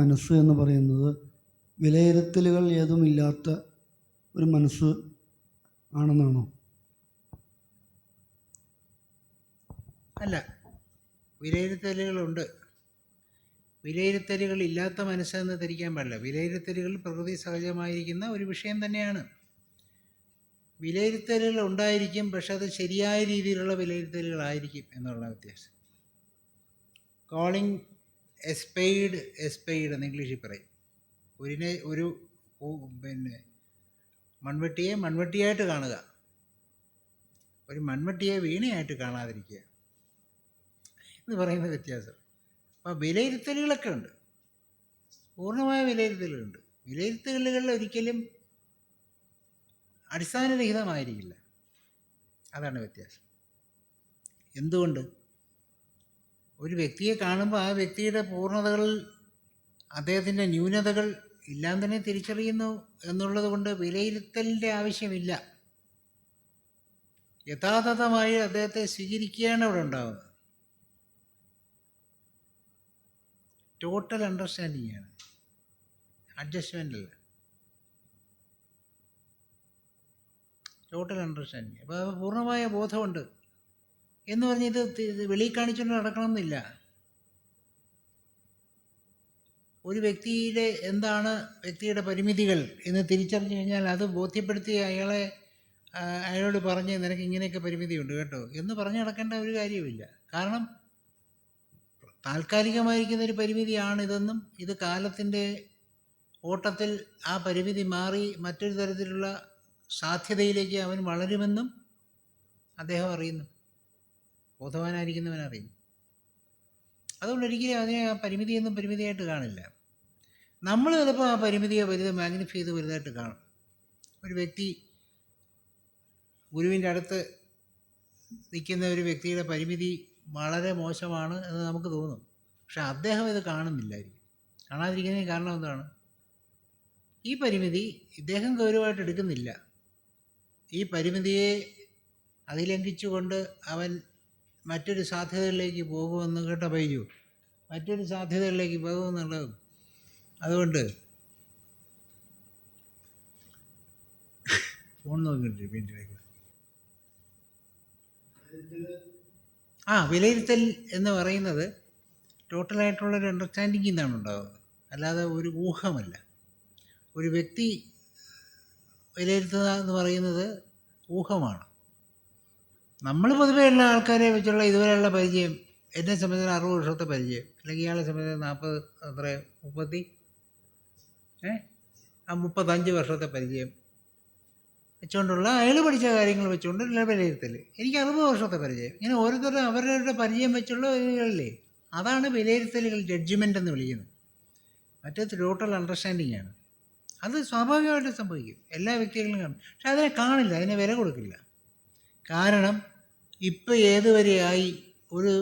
മനസ്സ് എന്ന് പറയുന്നത് വിലയിരുത്തലുകൾ ഏതുമില്ലാത്ത ഒരു മനസ്സ് ആണെന്നാണോ? അല്ല വിലയിരുത്തലുകളുണ്ട്. വിലയിരുത്തലുകൾ ഇല്ലാത്ത മനസ്സെന്ന് ധരിക്കാൻ പാടില്ല. വിലയിരുത്തലുകൾ പ്രകൃതി സഹജമായിരിക്കുന്ന ഒരു വിഷയം തന്നെയാണ്. വിലയിരുത്തലുകൾ ഉണ്ടായിരിക്കും പക്ഷെ അത് ശരിയായ രീതിയിലുള്ള വിലയിരുത്തലുകളായിരിക്കും എന്നുള്ള വ്യത്യാസം. കോളിംഗ് എസ്പെയ്ഡ് എസ്പെയ്ഡ് എന്ന് ഇംഗ്ലീഷിൽ പറയും. ഒരിനെ ഒരു പിന്നെ മൺവെട്ടിയെ മൺവെട്ടിയായിട്ട് കാണുക. ഒരു മൺവെട്ടിയെ വീണയായിട്ട് കാണാതിരിക്കുക. എന്ന് പറയുന്ന വ്യത്യാസം. അപ്പോൾ വിലയിരുത്തലുകളൊക്കെ ഉണ്ട്. പൂർണമായ വിലയിരുത്തലുകളുണ്ട്. വിലയിരുത്തലുകൾ ഒരിക്കലും അടിസ്ഥാനരഹിതമായിരിക്കില്ല. അതാണ് വ്യത്യാസം. എന്തുകൊണ്ട്? ഒരു വ്യക്തിയെ കാണുമ്പോൾ ആ വ്യക്തിയുടെ പൂർണതകൾ അദ്ദേഹത്തിന്റെ ന്യൂനതകൾ എല്ലാം തന്നെ തിരിച്ചറിയുന്നു എന്നുള്ളത് കൊണ്ട് വിലയിരുത്തലിന്റെ ആവശ്യമില്ല. യഥാതഥമായി അദ്ദേഹത്തെ സ്വീകരിക്കുകയാണ് അവിടെ ഉണ്ടാകുന്നത് ടോട്ടൽ അണ്ടർസ്റ്റാൻഡിങ് ആണ്. അഡ്ജസ്റ്റ്മെന്റ് അല്ല. ടോട്ടൽ അണ്ടർസ്റ്റാൻഡിങ് അപ്പോൾ പൂർണമായ ബോധമുണ്ട്. എന്ന് പറഞ്ഞ് ഇത് വെളിയിൽ കാണിച്ചുകൊണ്ട് നടക്കണമെന്നില്ല. ഒരു വ്യക്തിയുടെ എന്താണ് വ്യക്തിയുടെ പരിമിതികൾ എന്ന് തിരിച്ചറിഞ്ഞു കഴിഞ്ഞാൽ അത് ബോധ്യപ്പെടുത്തി അയാളെ അയാളോട് പറഞ്ഞ് നിനക്ക് ഇങ്ങനെയൊക്കെ പരിമിതിയുണ്ട് കേട്ടോ എന്ന് പറഞ്ഞു നടക്കേണ്ട ഒരു കാര്യവുമില്ല. കാരണം താൽക്കാലികമായിരിക്കുന്ന ഒരു പരിമിതിയാണ് ഇതെന്നും ഇത് കാലത്തിന്റെ ഓട്ടത്തിൽ ആ പരിമിതി മാറി മറ്റൊരു തരത്തിലുള്ള സാധ്യതയിലേക്ക് അവൻ വളരുമെന്നും അദ്ദേഹം അറിയുന്നു. ബോധവാനായിരിക്കുന്നവൻ അറിയും അതുകൊണ്ട് ഒരിക്കലും അതിനെ ആ പരിമിതിയൊന്നും പരിമിതിയായിട്ട് കാണില്ല. നമ്മൾ ചിലപ്പോൾ ആ പരിമിതിയെ വലുത് മാഗ്നിഫൈ ചെയ്ത് വലുതായിട്ട് കാണും. ഒരു വ്യക്തി ഗുരുവിന്റെ അടുത്ത് നിൽക്കുന്ന ഒരു വ്യക്തിയുടെ പരിമിതി വളരെ മോശമാണ് എന്ന് നമുക്ക് തോന്നും. പക്ഷെ അദ്ദേഹം ഇത് കാണുന്നില്ലായിരിക്കും. കാണാതിരിക്കുന്നതിന് കാരണം എന്താണ്? ഈ പരിമിതി ഇദ്ദേഹം ഗൗരവമായിട്ട് എടുക്കുന്നില്ല. ഈ പരിമിതിയെ അതിലംഘിച്ചുകൊണ്ട് അവൻ മറ്റൊരു സാധ്യതകളിലേക്ക് പോകുമെന്ന് കേട്ട പൈജു മറ്റൊരു സാധ്യതകളിലേക്ക് പോകുമെന്നുള്ളത് അതുകൊണ്ട് ഫോൺ നോക്കിക്കൊണ്ടിരിക്കും വീട്ടിലേക്ക് ആ വിലയിരുത്തൽ എന്ന് പറയുന്നത് ടോട്ടലായിട്ടുള്ളൊരു അണ്ടർസ്റ്റാൻഡിങ്ങിൽ നിന്നാണ് ഉണ്ടാകുന്നത് അല്ലാതെ ഒരു ഊഹമല്ല. ഒരു വ്യക്തി വിലയിരുത്തുക എന്ന് പറയുന്നത് ഊഹമാണ്. നമ്മൾ പൊതുവേ ഉള്ള ആൾക്കാരെ വെച്ചുള്ള ഇതുവരെയുള്ള പരിചയം എന്നെ സംബന്ധിച്ച് അറുപത് വർഷത്തെ പരിചയം. അല്ലെങ്കിൽ ഇയാളെ സംബന്ധിച്ച് നാൽപ്പത് അത്ര മുപ്പത്തി ഏ? ആ മുപ്പത്തഞ്ച് വർഷത്തെ പരിചയം വെച്ചുകൊണ്ടുള്ള അയാൾ പഠിച്ച കാര്യങ്ങൾ വെച്ചുകൊണ്ട് വിലയിരുത്തൽ എനിക്ക് അറുപത് വർഷത്തെ പരിചയം. ഇങ്ങനെ ഓരോരുത്തരും അവരവരുടെ പരിചയം വെച്ചുള്ള ഇതുകളില്ലേ? അതാണ് വിലയിരുത്തലുകൾ ജഡ്ജ്മെന്റ് എന്ന് വിളിക്കുന്നത്. മറ്റേ ടോട്ടൽ അണ്ടർസ്റ്റാൻഡിങ് ആണ്. അത് സ്വാഭാവികമായിട്ട് സംഭവിക്കും. എല്ലാ വ്യക്തികളും കാണും. പക്ഷെ അതിനെ കാണില്ല അതിനെ വില കൊടുക്കില്ല. കാരണം ഇപ്പം ഏതുവരെയായി ഒരു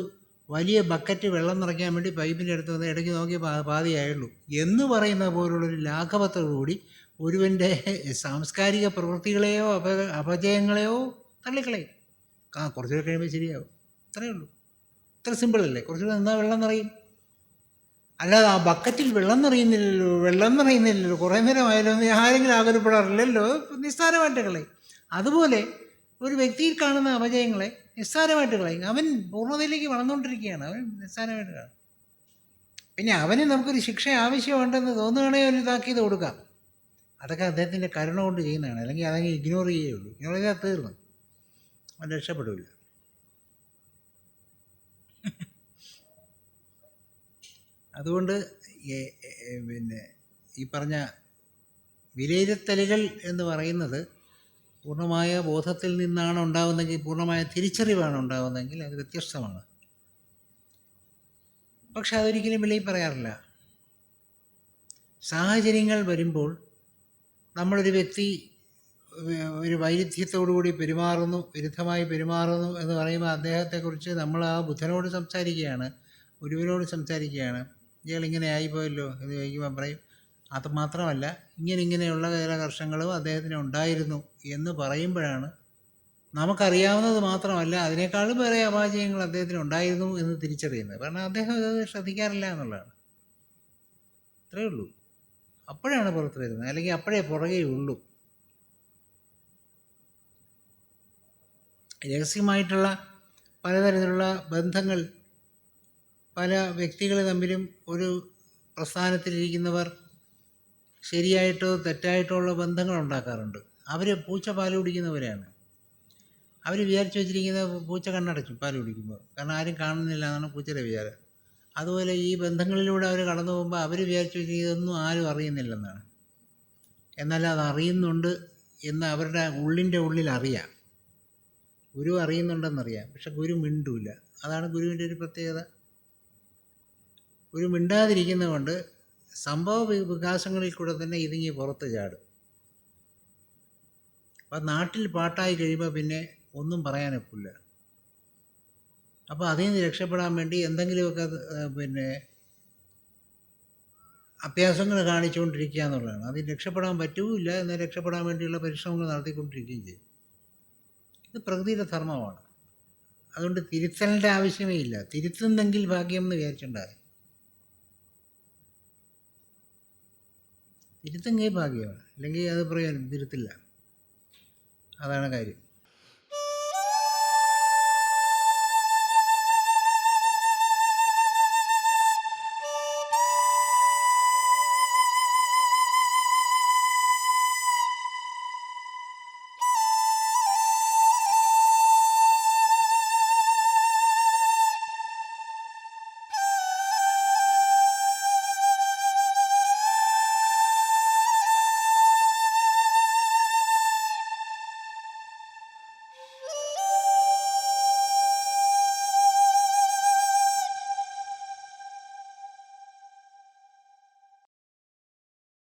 വലിയ ബക്കറ്റ് വെള്ളം നിറയ്ക്കാൻ വേണ്ടി പൈപ്പിന്റെ അടുത്ത് വന്ന് ഇടയ്ക്ക് നോക്കി പാതിയായുള്ളൂ. എന്ന് പറയുന്ന പോലുള്ളൊരു ലാഘവത്തോടുകൂടി ഒരുവന്റെ സാംസ്കാരിക പ്രവൃത്തികളെയോ അപ അപജയങ്ങളെയോ തള്ളിക്കളയും. ആ കുറച്ചുകൂടെ കഴിയുമ്പോൾ ശരിയാവും. അത്രയേ ഉള്ളൂ. ഇത്ര സിമ്പിളല്ലേ കുറച്ചുകൂടെ നിന്നാൽ വെള്ളം നിറയും. അല്ലാതെ ആ ബക്കറ്റിൽ വെള്ളം നിറയുന്നില്ലല്ലോ വെള്ളം നിറയുന്നില്ലല്ലോ കുറേ നേരം ആയാലും ഒന്നും ആരെങ്കിലും ആകുലപ്പെടാറില്ലല്ലോ നിസ്സാരമായിട്ട് കളയും അതുപോലെ ഒരു വ്യക്തിയിൽ കാണുന്ന അപജയങ്ങളെ നിസ്സാരമായിട്ട് കളയും അവൻ പൂർണതയിലേക്ക് വളർന്നുകൊണ്ടിരിക്കുകയാണ്. അവൻ നിസ്സാരമായിട്ട് കാണും. പിന്നെ അവന് നമുക്കൊരു ശിക്ഷ ആവശ്യമുണ്ടെന്ന് തോന്നുകയാണെങ്കിൽ ഒരു ഇതാക്കിയത് കൊടുക്കാം. അതൊക്കെ അദ്ദേഹത്തിന്റെ കരുണ കൊണ്ട് ചെയ്യുന്നതാണ്. അല്ലെങ്കിൽ അതങ്ങ് ഇഗ്നോർ ചെയ്യുകയുള്ളൂ ഇഗ്നോർ ചെയ്താൽ തീർന്നു. അവൻ രക്ഷപ്പെടില്ല. അതുകൊണ്ട് പിന്നെ ഈ പറഞ്ഞ വിലയിരുത്തലുകൾ എന്ന് പറയുന്നത് പൂർണമായ ബോധത്തിൽ നിന്നാണ് ഉണ്ടാകുന്നതെങ്കിൽ പൂർണമായ തിരിച്ചറിവാണ് ഉണ്ടാകുന്നതെങ്കിൽ അത് വ്യത്യസ്തമാണ്. പക്ഷെ അതൊരിക്കലും വിലയിൽ പറയാറില്ല. സാഹചര്യങ്ങൾ വരുമ്പോൾ നമ്മളൊരു വ്യക്തി ഒരു വൈരുദ്ധ്യത്തോടുകൂടി പെരുമാറുന്നു വിരുദ്ധമായി പെരുമാറുന്നു എന്ന് പറയുമ്പോൾ അദ്ദേഹത്തെക്കുറിച്ച് നമ്മൾ ആ ബുദ്ധനോട് സംസാരിക്കുകയാണ് ഗുരുവിനോട് സംസാരിക്കുകയാണ്. ഇയാൾ ഇങ്ങനെ ആയിപ്പോയല്ലോ എന്ന് ചോദിക്കുമ്പോൾ പറയും അത് മാത്രമല്ല ഇങ്ങനെ ഇങ്ങനെയുള്ള ചില കർഷങ്ങളും അദ്ദേഹത്തിന് ഉണ്ടായിരുന്നു എന്ന് പറയുമ്പോഴാണ് നമുക്കറിയാവുന്നത് മാത്രമല്ല അതിനേക്കാളും വേറെ അപാചയങ്ങൾ അദ്ദേഹത്തിന് ഉണ്ടായിരുന്നു എന്ന് തിരിച്ചറിയുന്നത്. കാരണം അദ്ദേഹം അത് ശ്രദ്ധിക്കാറില്ല എന്നുള്ളതാണ്. അത്രയേ ഉള്ളൂ. അപ്പോഴാണ് പുറത്ത് വരുന്നത്. അല്ലെങ്കിൽ അപ്പോഴേ പുറകെ ഉള്ളൂ. രഹസ്യമായിട്ടുള്ള പലതരത്തിലുള്ള ബന്ധങ്ങൾ പല വ്യക്തികൾ തമ്മിലും ഒരു പ്രസ്ഥാനത്തിലിരിക്കുന്നവർ ശരിയായിട്ടോ തെറ്റായിട്ടോ ഉള്ള ബന്ധങ്ങൾ ഉണ്ടാക്കാറുണ്ട്. അവർ പൂച്ച പാൽ കുടിക്കുന്നവരാണ് അവർ വിചാരിച്ചു വെച്ചിരിക്കുന്നത് പൂച്ച കണ്ണടച്ചു പാൽ കുടിക്കുമ്പോൾ. കാരണം ആരും കാണുന്നില്ല എന്നാണ് പൂച്ചയുടെ വിചാരം. അതുപോലെ ഈ ബന്ധങ്ങളിലൂടെ അവർ കടന്നു പോകുമ്പോൾ അവർ വിചാരിച്ചു വെച്ചിരിക്കുന്നതൊന്നും ആരും അറിയുന്നില്ലെന്നാണ്. എന്നാൽ അത് അറിയുന്നുണ്ട് എന്ന് അവരുടെ ഉള്ളിന്റെ ഉള്ളിൽ അറിയാം. ഗുരു അറിയുന്നുണ്ടെന്നറിയാം. പക്ഷെ ഗുരു മിണ്ടൂല. അതാണ് ഗുരുവിന്റെ ഒരു പ്രത്യേകത. ഗുരു മിണ്ടാതിരിക്കുന്നതുകൊണ്ട് സംഭവ വികാസങ്ങളിൽ കൂടെ തന്നെ ഇതിങ്ങി പുറത്ത് ചാടും. അപ്പം നാട്ടിൽ പാട്ടായി കഴിയുമ്പോൾ പിന്നെ ഒന്നും പറയാനൊക്കില്ല. അപ്പോൾ അതിൽ നിന്ന് രക്ഷപ്പെടാൻ വേണ്ടി എന്തെങ്കിലുമൊക്കെ പിന്നെ അഭ്യാസങ്ങൾ കാണിച്ചുകൊണ്ടിരിക്കുക എന്നുള്ളതാണ്. അതിൽ രക്ഷപ്പെടാൻ പറ്റുകയില്ല എന്നാൽ രക്ഷപ്പെടാൻ വേണ്ടിയുള്ള പരിശ്രമങ്ങൾ നടത്തിക്കൊണ്ടിരിക്കുകയും ചെയ്യും. ഇത് പ്രകൃതിയുടെ ധർമ്മമാണ്. അതുകൊണ്ട് തിരുത്തലിന്റെ ആവശ്യമേ ഇല്ല. തിരുത്തുന്നെങ്കിൽ ഭാഗ്യം എന്ന് വിചാരിച്ചിട്ടുണ്ടായി തിരുത്തെങ്കിൽ ഭാഗ്യമാണ്. അല്ലെങ്കിൽ അത് പ്രയോജനം തിരുത്തില്ല. അതാണ് കാര്യം.